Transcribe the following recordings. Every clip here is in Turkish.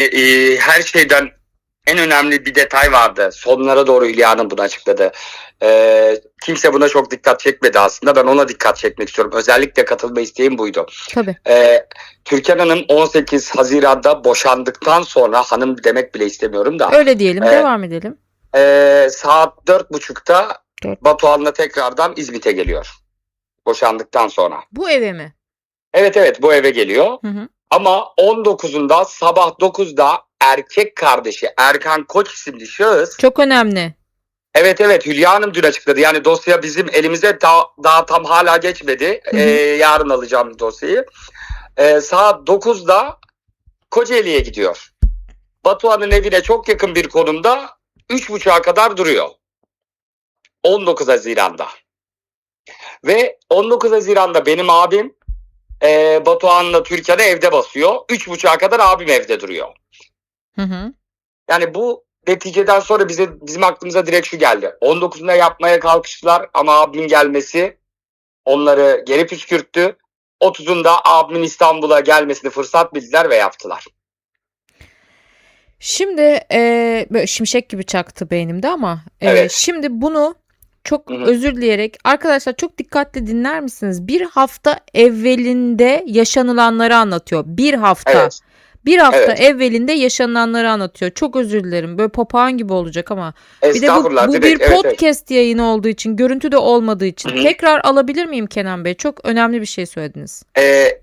e, e, her şeyden en önemli bir detay vardı. Sonlara doğru Hülya Hanım bunu açıkladı. E, kimse buna çok dikkat çekmedi aslında. Ben ona dikkat çekmek istiyorum. Özellikle katılma isteğim buydu. Tabii. E, Türkan Hanım 18 Haziran'da boşandıktan sonra hanım demek bile istemiyorum da Öyle diyelim. Evet. Devam edelim. e, saat dört buçukta Dört. Batuhan'la tekrardan İzmit'e geliyor. Boşandıktan sonra. Bu eve mi? Evet evet bu eve geliyor. Hı hı. Ama 19'unda sabah 9'da erkek kardeşi Erkan Koç isimli şahıs Çok önemli. evet evet Hülya Hanım dün açıkladı. Yani dosya bizim elimize daha, daha tam hala geçmedi. Hı hı. Ee, yarın alacağım dosyayı. Ee, saat 9'da Kocaeli'ye gidiyor. Batuhan'ın evine çok yakın bir konumda 3.30'a kadar duruyor. 19 Haziran'da. Ve 19 Haziran'da benim abim e, Batuhan'la Türkan'ı evde basıyor. 3.30'a kadar abim evde duruyor. Hı hı. Yani bu neticeden sonra bize bizim aklımıza direkt şu geldi. 19'unda yapmaya kalkıştılar ama abimin gelmesi onları geri püskürttü. 30'unda abimin İstanbul'a gelmesini fırsat bildiler ve yaptılar. Şimdi e, böyle şimşek gibi çaktı beynimde ama e, Evet. şimdi bunu çok Hı hı. özür dileyerek arkadaşlar çok dikkatli dinler misiniz? Bir hafta evvelinde yaşanılanları anlatıyor. Bir hafta. Evet. Bir hafta Evet. evvelinde yaşananları anlatıyor. Çok özür dilerim. Böyle papağan gibi olacak ama. Bir de bu, bu direkt, bir evet, evet. podcast yayını olduğu için, görüntü de olmadığı için. Hı hı. Tekrar alabilir miyim Kenan Bey? Çok önemli bir şey söylediniz. Ee,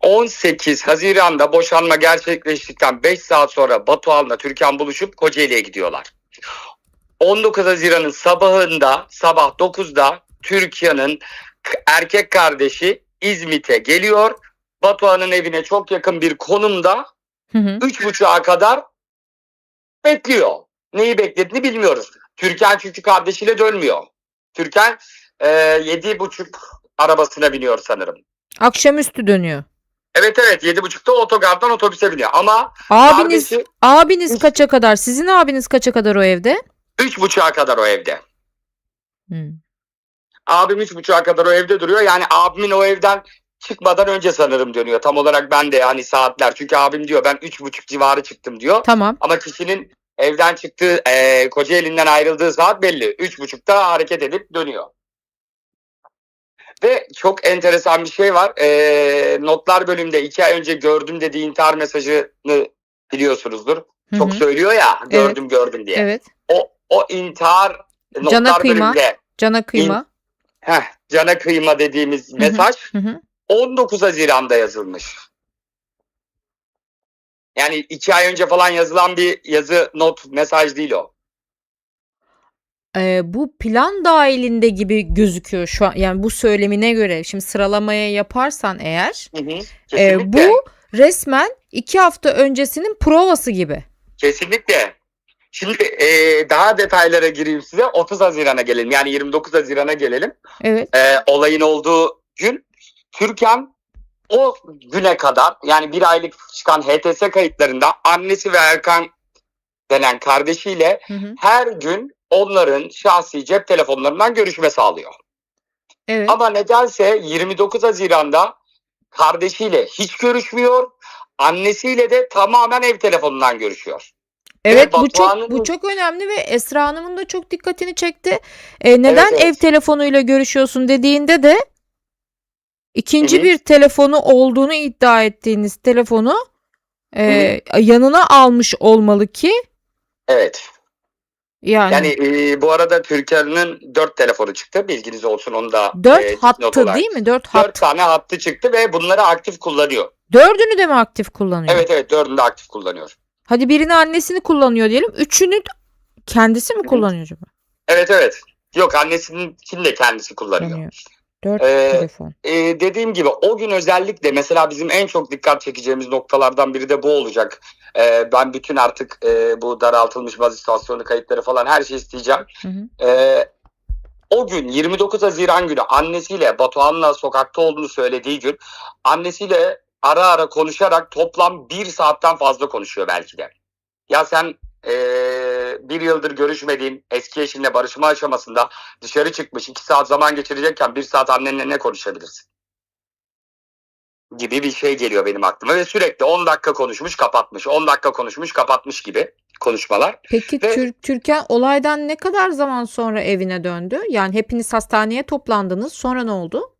18 Haziran'da boşanma gerçekleştikten 5 saat sonra Batuhan'la Türkan buluşup Kocaeli'ye gidiyorlar. 19 Haziran'ın sabahında sabah 9'da Türkiye'nin erkek kardeşi İzmit'e geliyor. Batuhan'ın evine çok yakın bir konumda Hı hı. 3.30'a kadar bekliyor. Neyi beklediğini bilmiyoruz. Türkan çünkü kardeşiyle dönmüyor. Türkan e, 7.30 arabasına biniyor sanırım. Akşamüstü dönüyor. Evet evet 7.30'da otogardan otobüse biniyor ama Abiniz kardeşi abiniz kaça kadar? Sizin abiniz kaça kadar o evde? 3.30'a kadar o evde. Hı. Abim 3.30'a kadar o evde duruyor. Yani abimin o evden çıkmadan önce sanırım dönüyor. Tam olarak ben de hani saatler. Çünkü abim diyor ben 3.30 civarı çıktım diyor. Tamam. Ama kişinin evden çıktığı, e, Kocaeli'nden ayrıldığı saat belli. 3.30'da hareket edip dönüyor. Ve çok enteresan bir şey var. E, notlar bölümünde iki ay önce gördüm dediği intihar mesajını biliyorsunuzdur. Hı Çok söylüyor ya gördüm gördüm diye. Evet. O, o intihar Cana notlar kıyma. Cana kıyma. heh, cana kıyma dediğimiz hı. mesaj Hı hı. 19 Haziran'da yazılmış. Yani iki ay önce falan yazılan bir yazı not mesaj değil o. Ee, bu plan dahilinde gibi gözüküyor şu an. Yani bu söylemine göre. Şimdi sıralamaya yaparsan eğer Hı hı. e, Kesinlikle. bu resmen iki hafta öncesinin provası gibi. Kesinlikle. Şimdi e, daha detaylara gireyim size. 30 Haziran'a gelelim. Yani 29 Haziran'a gelelim. Evet. E, olayın olduğu gün Türkan o güne kadar yani bir aylık çıkan HTS kayıtlarında annesi ve Erkan denen kardeşiyle Hı hı. her gün onların şahsi cep telefonlarından görüşme sağlıyor. Evet. Ama nedense 29 Haziran'da kardeşiyle hiç görüşmüyor. Annesiyle de tamamen ev telefonundan görüşüyor. Evet bu çok bu çok önemli ve Esra Hanım'ın da çok dikkatini çekti. E, neden Evet, evet. ev telefonuyla görüşüyorsun dediğinde de ikinci Hı hı. bir telefonu olduğunu iddia ettiğiniz telefonu e, yanına almış olmalı ki Evet. yani, Yani e, bu arada Türkiye'nin 4 telefonu çıktı. Bilginiz olsun onu da. dört e, hattı olarak. değil mi? Dört 4 hat. tane hattı çıktı ve bunları aktif kullanıyor. Dördünü de mi aktif kullanıyor? Evet evet dördünü de aktif kullanıyor. Hadi birini annesini kullanıyor diyelim. Üçünü kendisi mi kullanıyor acaba? Evet evet. Yok annesinin de kendisi kullanıyor. Kullanıyor. Dört Ee, telefon. e, dediğim gibi o gün özellikle mesela bizim en çok dikkat çekeceğimiz noktalardan biri de bu olacak. E, ben bütün artık e, bu daraltılmış baz istasyonu kayıtları falan her şeyi isteyeceğim. Hı hı. E, o gün 29 Haziran günü annesiyle Batuhan'la sokakta olduğunu söylediği gün annesiyle ara ara konuşarak toplam bir saatten fazla konuşuyor belki de. Ya sen e, bir yıldır görüşmediğin eski eşinle barışma aşamasında dışarı çıkmış iki saat zaman geçirecekken bir saat annenle ne konuşabilirsin? gibi bir şey geliyor benim aklıma ve sürekli 10 dakika konuşmuş kapatmış 10 dakika konuşmuş kapatmış gibi konuşmalar. Peki Ve- Türk Türkan olaydan ne kadar zaman sonra evine döndü? Yani hepiniz hastaneye toplandınız. Sonra ne oldu?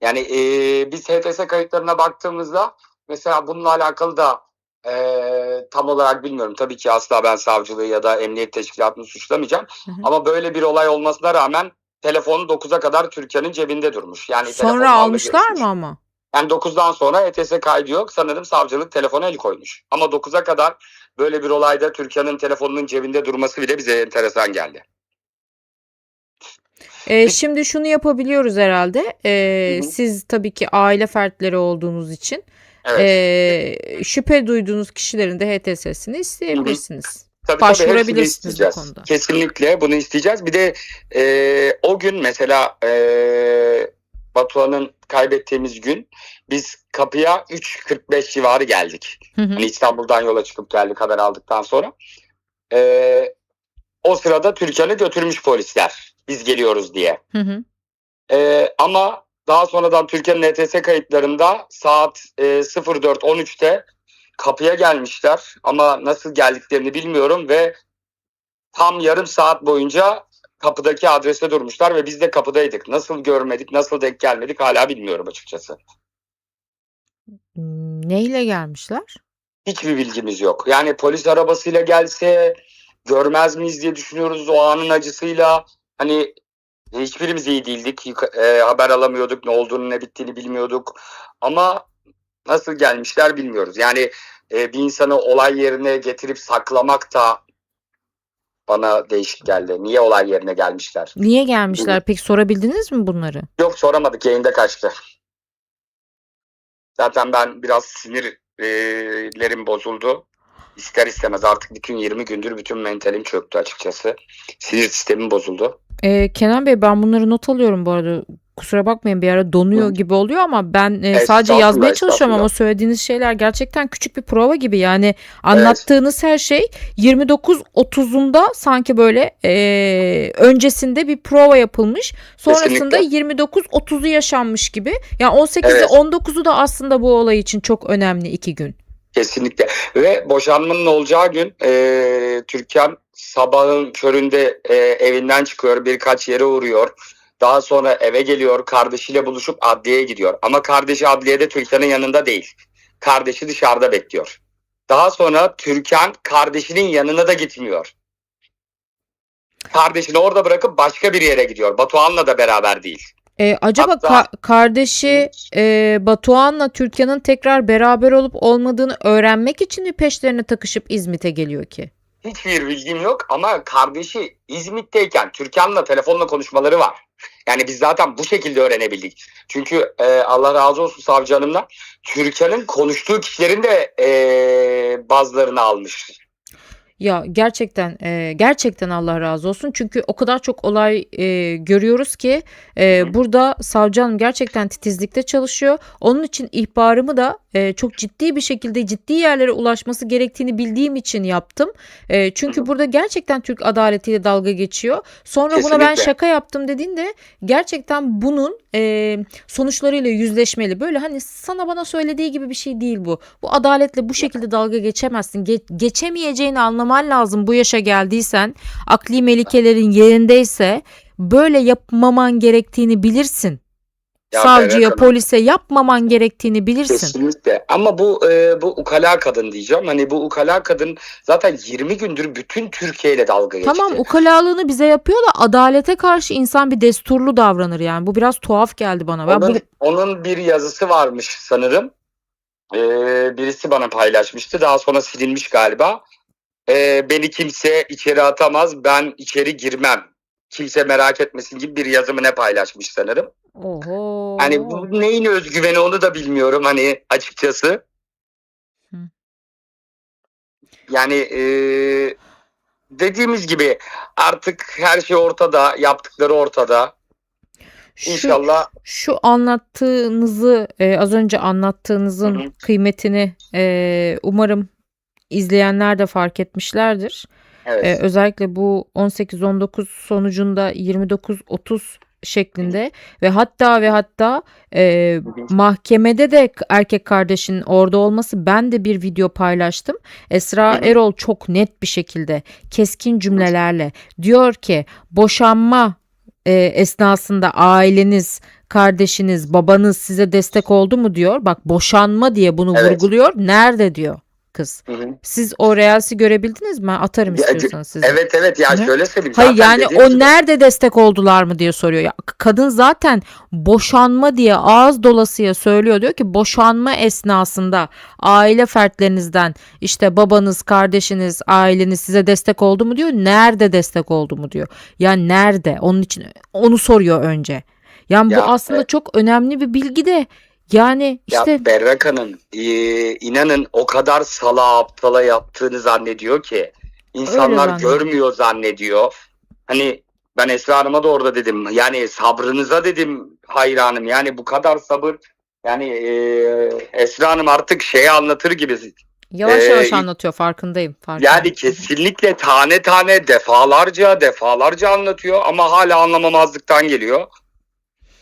Yani e, biz HTS kayıtlarına baktığımızda mesela bununla alakalı da e, tam olarak bilmiyorum. Tabii ki asla ben savcılığı ya da emniyet teşkilatını suçlamayacağım. Hı hı. Ama böyle bir olay olmasına rağmen telefonu 9'a kadar Türkiye'nin cebinde durmuş. Yani Sonra almışlar görüşmüş. mı ama? Yani 9'dan sonra ETS kaydı yok. Sanırım savcılık telefona el koymuş. Ama 9'a kadar böyle bir olayda Türkiye'nin telefonunun cebinde durması bile bize enteresan geldi. Ee, şimdi şunu yapabiliyoruz herhalde. Hı hı. siz tabii ki aile fertleri olduğunuz için Evet. ee, şüphe duyduğunuz kişilerin de HTS'sini isteyebilirsiniz. Tabii tabii Başvurabilirsiniz bu isteyeceğiz. konuda. Kesinlikle bunu isteyeceğiz. Bir de e, o gün mesela e, Batuhan'ın kaybettiğimiz gün biz kapıya 3.45 civarı geldik. Hı hı. Hani İstanbul'dan yola çıkıp geldik haber aldıktan sonra. E, o sırada Türkan'ı götürmüş polisler. Biz geliyoruz diye. Hı hı. Ee, ama daha sonradan Türkiye'nin ETS kayıtlarında saat e, 04.13'te kapıya gelmişler ama nasıl geldiklerini bilmiyorum ve tam yarım saat boyunca kapıdaki adrese durmuşlar ve biz de kapıdaydık. Nasıl görmedik, nasıl denk gelmedik hala bilmiyorum açıkçası. Hmm, Neyle gelmişler? Hiçbir bilgimiz yok. Yani polis arabasıyla gelse görmez miyiz diye düşünüyoruz o anın acısıyla. Hani hiçbirimiz iyi değildik. E, haber alamıyorduk. Ne olduğunu ne bittiğini bilmiyorduk. Ama nasıl gelmişler bilmiyoruz. Yani e, bir insanı olay yerine getirip saklamak da bana değişik geldi. Niye olay yerine gelmişler? Niye gelmişler? Peki sorabildiniz mi bunları? Yok soramadık yayında kaçtı. Zaten ben biraz sinirlerim bozuldu. İster istemez artık bütün 20 gündür bütün mentalim çöktü açıkçası. Sinir sistemim bozuldu. Ee, Kenan Bey ben bunları not alıyorum bu arada. Kusura bakmayın bir ara donuyor Hı. gibi oluyor ama ben e, sadece yazmaya çalışıyorum ama söylediğiniz şeyler gerçekten küçük bir prova gibi. Yani anlattığınız her şey 29.30'unda sanki böyle e, öncesinde bir prova yapılmış. Sonrasında Kesinlikle. 29.30'u yaşanmış gibi. Yani 18'i Evet. 19'u da aslında bu olay için çok önemli iki gün. Kesinlikle. Ve boşanmanın olacağı gün e, Türkan sabahın köründe e, evinden çıkıyor. Birkaç yere uğruyor. Daha sonra eve geliyor. Kardeşiyle buluşup adliyeye gidiyor. Ama kardeşi adliyede Türkan'ın yanında değil. Kardeşi dışarıda bekliyor. Daha sonra Türkan kardeşinin yanına da gitmiyor. Kardeşini orada bırakıp başka bir yere gidiyor. Batuhan'la da beraber değil. E, acaba Hatta- ka- kardeşi e, Batuhan'la Türkan'ın tekrar beraber olup olmadığını öğrenmek için mi peşlerine takışıp İzmit'e geliyor ki? Hiçbir bilgim yok ama kardeşi İzmit'teyken Türkan'la telefonla konuşmaları var. Yani biz zaten bu şekilde öğrenebildik. Çünkü e, Allah razı olsun savcı hanımla Türkan'ın konuştuğu kişilerin de e, bazılarını almış. Ya gerçekten e, gerçekten Allah razı olsun çünkü o kadar çok olay e, görüyoruz ki e, burada savcı hanım gerçekten titizlikte çalışıyor. Onun için ihbarımı da e, çok ciddi bir şekilde ciddi yerlere ulaşması gerektiğini bildiğim için yaptım. E, çünkü burada gerçekten Türk adaletiyle dalga geçiyor. Sonra buna ben Kesinlikle. şaka yaptım dediğinde gerçekten bunun e, sonuçlarıyla yüzleşmeli. Böyle hani sana bana söylediği gibi bir şey değil bu. Bu adaletle bu şekilde dalga geçemezsin. Ge- geçemeyeceğini anlaman lazım bu yaşa geldiysen. Akli melikelerin yerindeyse böyle yapmaman gerektiğini bilirsin. Ya Savcıya, Hanım, polise yapmaman gerektiğini bilirsin. Kesinlikle. Ama bu e, bu ukala kadın diyeceğim. Hani bu ukala kadın zaten 20 gündür bütün Türkiye ile dalga geçti. Tamam ukalalığını bize yapıyor da adalete karşı insan bir desturlu davranır yani. Bu biraz tuhaf geldi bana. Ben Onun, bu onun bir yazısı varmış sanırım. Ee, birisi bana paylaşmıştı. Daha sonra silinmiş galiba. Ee, beni kimse içeri atamaz. Ben içeri girmem. Kimse merak etmesin gibi bir yazımı ne paylaşmış sanırım. Oho. Hani bu neyin özgüveni onu da bilmiyorum hani açıkçası. Hı. Yani e, dediğimiz gibi artık her şey ortada. Yaptıkları ortada. Şu, İnşallah şu anlattığınızı e, az önce anlattığınızın Hı hı. kıymetini e, umarım izleyenler de fark etmişlerdir. evet. E, özellikle bu 18-19 sonucunda 29-30 şeklinde ve hatta ve hatta e, mahkemede de erkek kardeşinin orada olması ben de bir video paylaştım. Esra. Erol çok net bir şekilde keskin cümlelerle diyor ki boşanma e, esnasında aileniz, kardeşiniz, babanız size destek oldu mu diyor. Bak boşanma diye bunu Evet. vurguluyor. Nerede diyor kız. Hı hı. Siz o reelsi görebildiniz mi? Atarım Ya, istiyorsanız size. Evet evet ya Hı hı. şöyle söyleyeyim. Hayır yani o gibi- nerede destek oldular mı diye soruyor. Ya, kadın zaten boşanma diye ağız dolasıya söylüyor. Diyor ki boşanma esnasında aile fertlerinizden işte babanız, kardeşiniz, aileniz size destek oldu mu diyor. Nerede destek oldu mu diyor. Ya nerede? Onun için onu soruyor önce. Yani Ya, bu aslında evet. çok önemli bir bilgi de yani işte Ya Berrak Hanım e, inanın o kadar sala aptala yaptığını zannediyor ki insanlar zannediyor. görmüyor zannediyor. Hani ben Esra Hanım'a da orada dedim yani sabrınıza dedim hayranım yani bu kadar sabır yani e, Esra Hanım artık şeyi anlatır gibi yavaş Ee, yavaş anlatıyor farkındayım. farkındayım. yani kesinlikle tane tane defalarca defalarca anlatıyor ama hala anlamamazlıktan geliyor.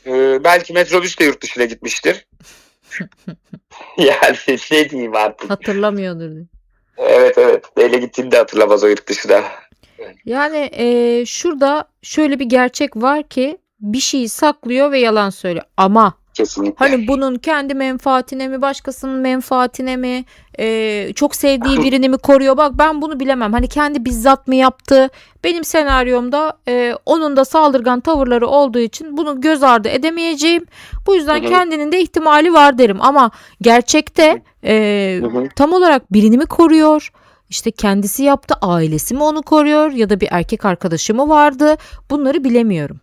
Ee, belki metrobüs de yurt dışına gitmiştir. yani ne diyeyim artık. Hatırlamıyordur. Evet evet. Neyle gittiğini de hatırlamaz o yurt dışına. Yani eee, şurada şöyle bir gerçek var ki bir şeyi saklıyor ve yalan söylüyor. Ama Kesinlikle. hani bunun kendi menfaatine mi başkasının menfaatine mi eee, çok sevdiği birini mi koruyor? Bak ben bunu bilemem. Hani kendi bizzat mı yaptı? Benim senaryomda eee, onun da saldırgan tavırları olduğu için bunu göz ardı edemeyeceğim. Bu yüzden Hı hı. kendinin de ihtimali var derim. Ama gerçekte hı. tam olarak birini mi koruyor? İşte kendisi yaptı, ailesi mi onu koruyor ya da bir erkek arkadaşı mı vardı? Bunları bilemiyorum.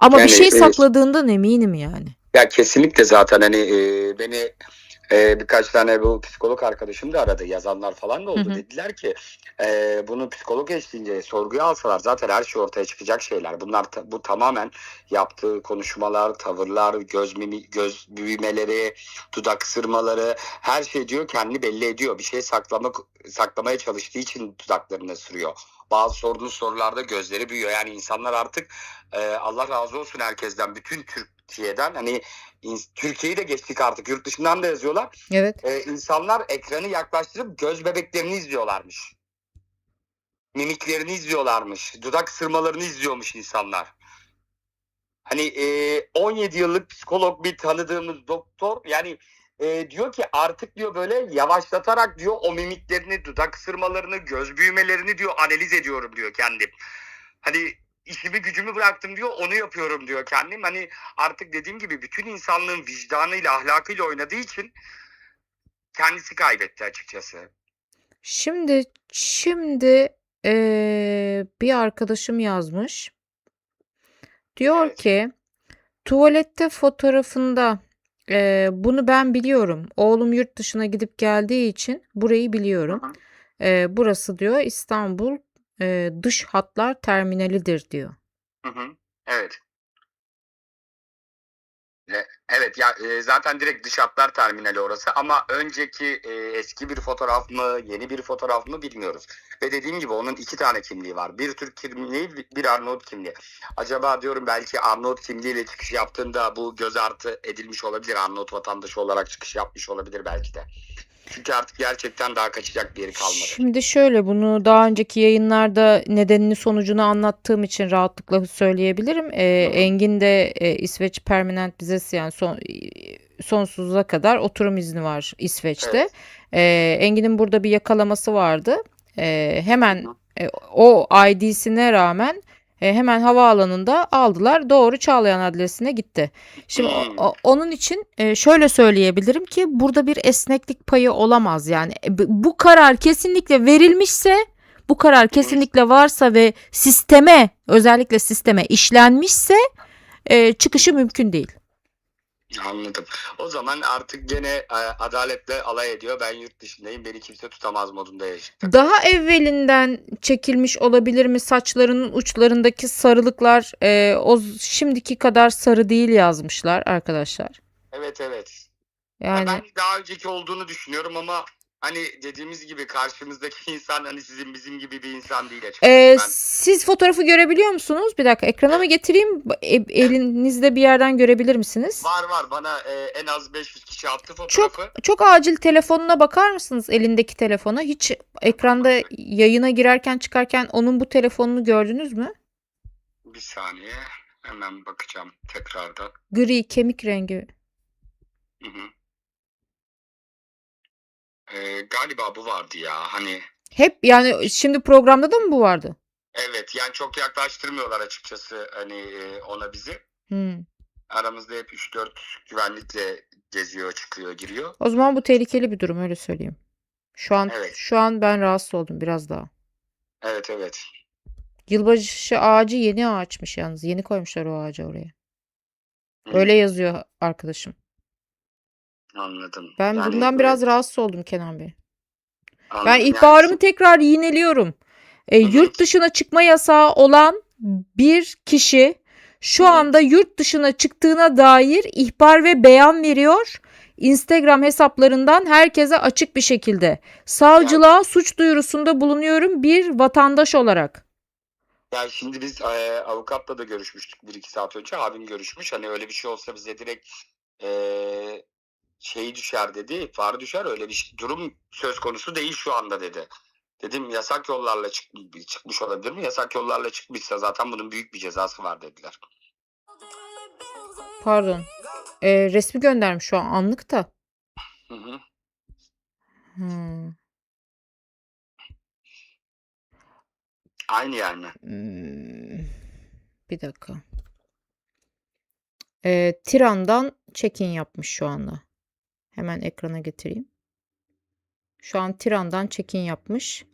Ama Yani, bir şey e, sakladığından eminim yani. Ya kesinlikle zaten hani e, beni e, birkaç tane bu psikolog arkadaşım da aradı. Yazanlar falan da oldu. Hı hı. Dediler ki e, bunu psikolog eşliğince sorguya alsalar zaten her şey ortaya çıkacak şeyler. Bunlar ta- bu tamamen yaptığı konuşmalar, tavırlar, göz mimi, göz büyümeleri, dudak ısırmaları her şey diyor kendini belli ediyor. Bir şey saklamak saklamaya çalıştığı için dudaklarını ısırıyor. Bazı sorduğu sorularda gözleri büyüyor. Yani insanlar artık e, Allah razı olsun herkesten bütün Türkiye'den hani Türkiye'yi de geçtik artık yurt dışından da yazıyorlar. Evet. E, insanlar ekranı yaklaştırıp göz bebeklerini izliyorlarmış. Mimiklerini izliyorlarmış. Dudak sırmalarını izliyormuş insanlar. Hani e, 17 yıllık psikolog bir tanıdığımız doktor yani e, diyor ki artık diyor böyle yavaşlatarak diyor o mimiklerini, dudak ısırmalarını, göz büyümelerini diyor analiz ediyorum diyor kendim. Hani işimi gücümü bıraktım diyor onu yapıyorum diyor kendim. Hani artık dediğim gibi bütün insanlığın vicdanıyla ahlakıyla oynadığı için kendisi kaybetti açıkçası. Şimdi şimdi eee, bir arkadaşım yazmış. Diyor Evet. ki tuvalette fotoğrafında eee, bunu ben biliyorum. Oğlum yurt dışına gidip geldiği için burayı biliyorum. Hı burası diyor İstanbul eee, dış hatlar terminalidir diyor. Hı hı. Evet. E, Evet ya e, zaten direkt dış hatlar terminali orası ama önceki e, eski bir fotoğraf mı yeni bir fotoğraf mı bilmiyoruz. Ve dediğim gibi onun iki tane kimliği var. Bir Türk kimliği bir Arnavut kimliği. Acaba diyorum belki Arnavut kimliğiyle çıkış yaptığında bu göz artı edilmiş olabilir. Arnavut vatandaşı olarak çıkış yapmış olabilir belki de. Çünkü artık gerçekten daha kaçacak bir yeri kalmadı. Şimdi şöyle bunu daha önceki yayınlarda nedenini sonucunu anlattığım için rahatlıkla söyleyebilirim. Ee, hı. Engin de e, İsveç permanent vizesi yani son, sonsuza kadar oturum izni var İsveç'te. Evet. Ee, Engin'in burada bir yakalaması vardı. Ee, hemen e, o ID'sine rağmen e, hemen havaalanında aldılar. Doğru Çağlayan adresine gitti. Şimdi o- onun için e, şöyle söyleyebilirim ki burada bir esneklik payı olamaz yani. E, Bu karar kesinlikle verilmişse, bu karar kesinlikle varsa ve sisteme, özellikle sisteme işlenmişse e, çıkışı mümkün değil. Anladım. O zaman artık gene e, adaletle alay ediyor. Ben yurt dışındayım. Beni kimse tutamaz modunda yaşıyor. Daha evvelinden çekilmiş olabilir mi saçlarının uçlarındaki sarılıklar e, o şimdiki kadar sarı değil yazmışlar arkadaşlar. Evet evet. Ya Yani ben daha önceki olduğunu düşünüyorum ama hani dediğimiz gibi karşımızdaki insan hani sizin bizim gibi bir insan değil açıkçası. Ee, Ben- siz fotoğrafı görebiliyor musunuz? Bir dakika ekrana mı getireyim? E- elinizde bir yerden görebilir misiniz? Var var bana e, en az 500 kişi attı Çok fotoğrafı. çok acil telefonuna bakar mısınız elindeki telefona? Hiç ekranda yayına girerken çıkarken onun bu telefonunu gördünüz mü? Bir saniye hemen bakacağım tekrardan. Gri kemik rengi. Hı hı. Ee, galiba bu vardı ya hani Hep yani şimdi programda da mı bu vardı? evet yani çok yaklaştırmıyorlar açıkçası hani e, ona bizi. Hmm. Aramızda hep 3-4 güvenlikle geziyor, çıkıyor, giriyor. O zaman bu tehlikeli bir durum öyle söyleyeyim. Şu an Evet. şu an ben rahatsız oldum biraz daha. Evet evet. Yılbaşı ağacı yeni ağaçmış yalnız. Yeni koymuşlar o ağacı oraya. Hı, Öyle yazıyor arkadaşım. Anladım. Ben Yani bundan böyle biraz rahatsız oldum Kenan Bey. Ben anladım. Yani ihbarımı tekrar yineliyorum. E, hı. yurt dışına çıkma yasağı olan bir kişi şu hı. anda yurt dışına çıktığına dair ihbar ve beyan veriyor. Instagram hesaplarından herkese açık bir şekilde. Savcılığa suç duyurusunda bulunuyorum bir vatandaş olarak. Yani şimdi biz e, avukatla da görüşmüştük bir iki saat önce. Abim görüşmüş. Hani öyle bir şey olsa bize direkt e, şeyi düşer dedi. ihbarı düşer. Öyle bir şey- durum söz konusu değil şu anda dedi. Dedim yasak yollarla çık, çıkmış olabilir mi? Yasak yollarla çıkmışsa zaten bunun büyük bir cezası var dediler. Pardon. E, resmi göndermiş şu an anlık da. Hı hı. Hmm. Aynı yani. Hmm, Bir dakika. Ee, Tiran'dan check-in yapmış şu anda. Hemen ekrana getireyim. Şu an Tiran'dan check-in yapmış.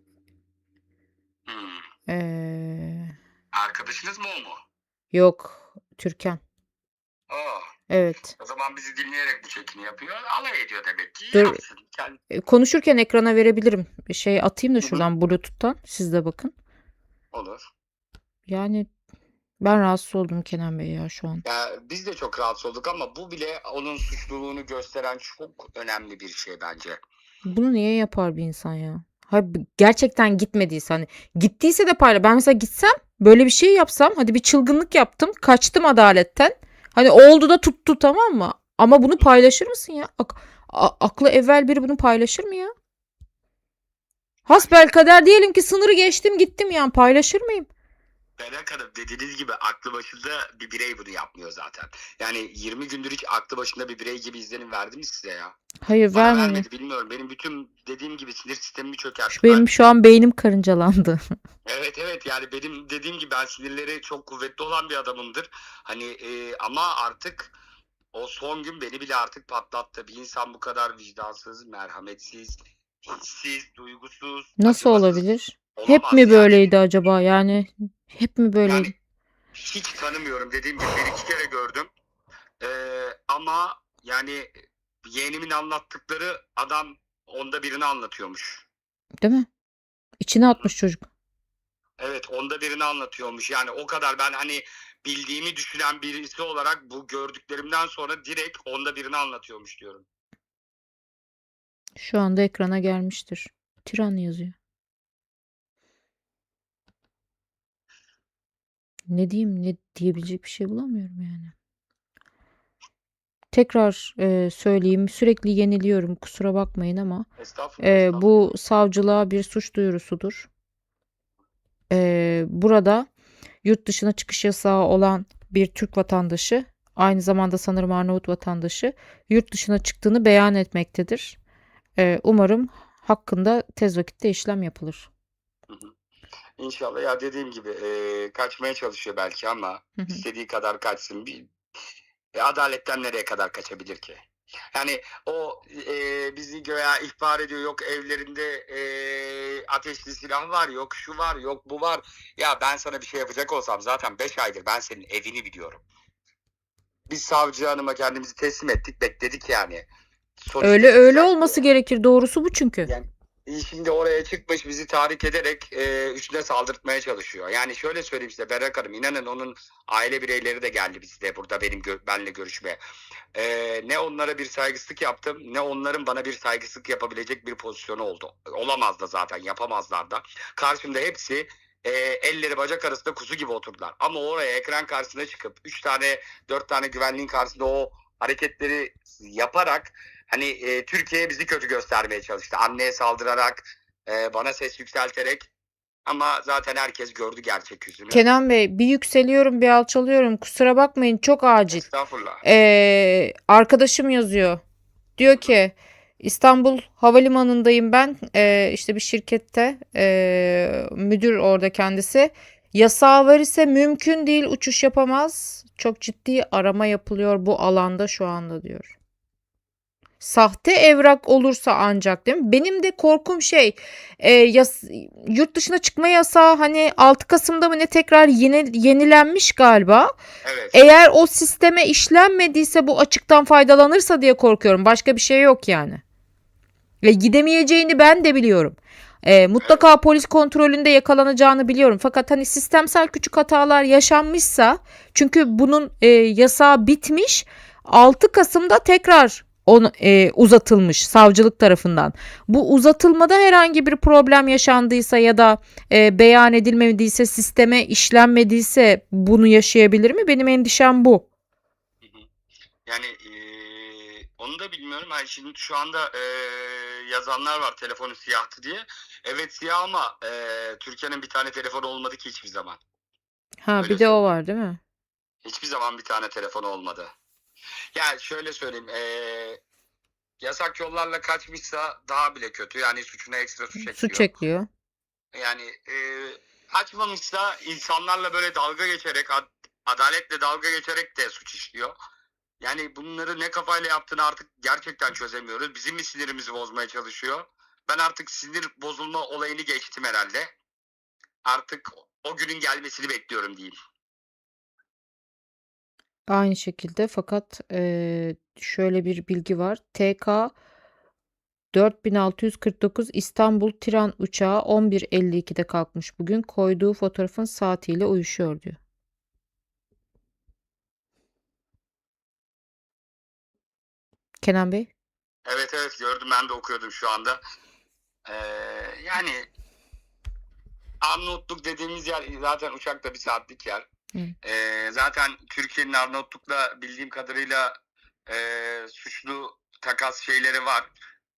Hmm. Ee, Arkadaşınız mı o mu? yok, Türkan. Aa, Evet. o zaman bizi dinleyerek bu çekini yapıyor. Alay ediyor demek ki. Dur. Yapsın. Kendi- Ee, Konuşurken ekrana verebilirim. Şey atayım da şuradan Bluetooth'tan. Siz de bakın. Olur. Yani ben rahatsız oldum Kenan Bey ya şu an. Ya biz de çok rahatsız olduk ama bu bile onun suçluluğunu gösteren çok önemli bir şey bence. Bunu niye yapar bir insan ya? Ha, gerçekten gitmediyse hani gittiyse de payla. Ben mesela gitsem böyle bir şey yapsam hadi bir çılgınlık yaptım kaçtım adaletten. Hani oldu da tuttu tamam mı? Ama bunu paylaşır mısın ya? Ak- aklı evvel biri bunu paylaşır mı ya? Hasbelkader diyelim ki sınırı geçtim gittim yani paylaşır mıyım? Berrak Hanım dediğiniz gibi aklı başında bir birey bunu yapmıyor zaten. Yani 20 gündür hiç aklı başında bir birey gibi izlenim verdi mi size ya? Hayır Bana vermedi. vermedi bilmiyorum. Benim bütün dediğim gibi sinir sistemimi çökertti. Benim şu an beynim karıncalandı. Evet evet yani benim dediğim gibi ben sinirleri çok kuvvetli olan bir adamımdır. Hani e, ama artık o son gün beni bile artık patlattı. Bir insan bu kadar vicdansız, merhametsiz, hissiz, duygusuz. Nasıl acımasız olabilir? olamaz Hep mi yani. böyleydi acaba? Yani hep mi böyleydi? Yani hiç tanımıyorum. Dediğim gibi bir iki kere gördüm. Ee, ama yani yeğenimin anlattıkları adam onda birini anlatıyormuş. Değil mi? İçine atmış çocuk. Evet onda birini anlatıyormuş. Yani o kadar ben hani bildiğimi düşünen birisi olarak bu gördüklerimden sonra direkt onda birini anlatıyormuş diyorum. Şu anda ekrana gelmiştir. Tiran yazıyor. Ne diyeyim ne diyebilecek bir şey bulamıyorum yani. Tekrar e, söyleyeyim sürekli yeniliyorum kusura bakmayın ama Estağfurullah. e, estağfurullah. bu savcılığa bir suç duyurusudur. E, burada yurt dışına çıkış yasağı olan bir Türk vatandaşı aynı zamanda sanırım Arnavut vatandaşı yurt dışına çıktığını beyan etmektedir. E, umarım hakkında tez vakitte işlem yapılır. İnşallah ya dediğim gibi e, kaçmaya çalışıyor belki ama istediği kadar kaçsın. Bir, e, adaletten nereye kadar kaçabilir ki? Yani o e, bizi göya ihbar ediyor yok evlerinde e, ateşli silah var yok şu var yok bu var. Ya ben sana bir şey yapacak olsam zaten 5 aydır ben senin evini biliyorum. Biz savcı hanıma kendimizi teslim ettik bekledik yani. Sonuç Öyle öyle olması gerekir. Doğrusu bu çünkü. Yani Şimdi oraya çıkmış bizi tahrik ederek e, üstüne saldırtmaya çalışıyor. Yani şöyle söyleyeyim size Berrak Hanım inanın onun aile bireyleri de geldi bizde burada benim gö- benle görüşmeye. E, ne onlara bir saygısızlık yaptım ne onların bana bir saygısızlık yapabilecek bir pozisyonu oldu. Olamaz da zaten yapamazlar da. Karşımda hepsi e, elleri bacak arasında kuzu gibi oturdular. Ama oraya ekran karşısına çıkıp 3 tane 4 tane güvenliğin karşısında o hareketleri yaparak hani e, Türkiye bizi kötü göstermeye çalıştı. Anneye saldırarak, e, bana ses yükselterek ama zaten herkes gördü gerçek yüzünü. Kenan Bey bir yükseliyorum bir alçalıyorum. Kusura bakmayın çok acil. Estağfurullah. Ee, arkadaşım yazıyor. Diyor ki İstanbul Havalimanı'ndayım ben. Ee, işte bir şirkette ee, müdür orada kendisi. Yasağı var ise mümkün değil uçuş yapamaz. Çok ciddi arama yapılıyor bu alanda şu anda diyor. Sahte evrak olursa ancak değil mi? Benim de korkum şey e, yas- yurt dışına çıkma yasağı hani 6 Kasım'da mı ne tekrar yeni, yenilenmiş galiba. Evet. Eğer o sisteme işlenmediyse bu açıktan faydalanırsa diye korkuyorum. Başka bir şey yok yani. Ve gidemeyeceğini ben de biliyorum. Ee, mutlaka polis kontrolünde yakalanacağını biliyorum. Fakat hani sistemsel küçük hatalar yaşanmışsa çünkü bunun e, yasağı bitmiş 6 Kasım'da tekrar on, e, uzatılmış savcılık tarafından. Bu uzatılmada herhangi bir problem yaşandıysa ya da e, beyan edilmediyse sisteme işlenmediyse bunu yaşayabilir mi? Benim endişem bu. Yani e, onu da bilmiyorum. Yani şimdi şu anda e, yazanlar var telefonu siyahtı diye. Evet siyah ama e, Türkiye'nin bir tane telefonu olmadı ki hiçbir zaman. Ha Öyle bir de o var değil mi? Hiçbir zaman bir tane telefon olmadı. Ya şöyle söyleyeyim. eee, yasak yollarla kaçmışsa daha bile kötü. Yani suçuna ekstra suç ekliyor. Suç ekliyor. Yani eee kaçmamışsa insanlarla böyle dalga geçerek, ad- adaletle dalga geçerek de suç işliyor. Yani bunları ne kafayla yaptığını artık gerçekten çözemiyoruz. Bizim mi sinirimizi bozmaya çalışıyor? Ben artık sinir bozulma olayını geçtim herhalde. Artık o günün gelmesini bekliyorum diyeyim. Aynı şekilde fakat eee, şöyle bir bilgi var. TK 4649 İstanbul Tiran uçağı 11.52'de kalkmış bugün. Koyduğu fotoğrafın saatiyle uyuşuyor diyor. Kenan Bey? Evet evet gördüm ben de okuyordum şu anda. Ee, yani Arnavutluk dediğimiz yer zaten uçakta bir saatlik yer. Hı. Ee, zaten Türkiye'nin Arnavutluk'la bildiğim kadarıyla e, suçlu takas şeyleri var.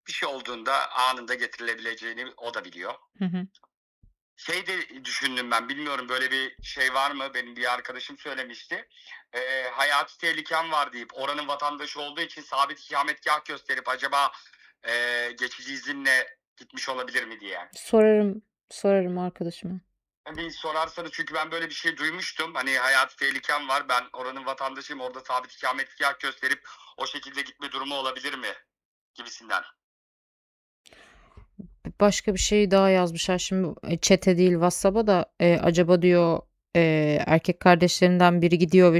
Bir şey olduğunda anında getirilebileceğini o da biliyor. Hı hı. Şey de düşündüm ben bilmiyorum böyle bir şey var mı benim bir arkadaşım söylemişti. Ee, hayati tehlikem var deyip oranın vatandaşı olduğu için sabit ikametgah gösterip acaba e, geçici izinle gitmiş olabilir mi diye. Sorarım, sorarım arkadaşıma. Bir sorarsanız çünkü ben böyle bir şey duymuştum. Hani hayati tehlikem var ben oranın vatandaşıyım orada sabit ikametgah gösterip o şekilde gitme durumu olabilir mi gibisinden. Başka bir şey daha yazmışlar. Şimdi e, çete değil WhatsApp'a da e, acaba diyor e, erkek kardeşlerinden biri gidiyor ve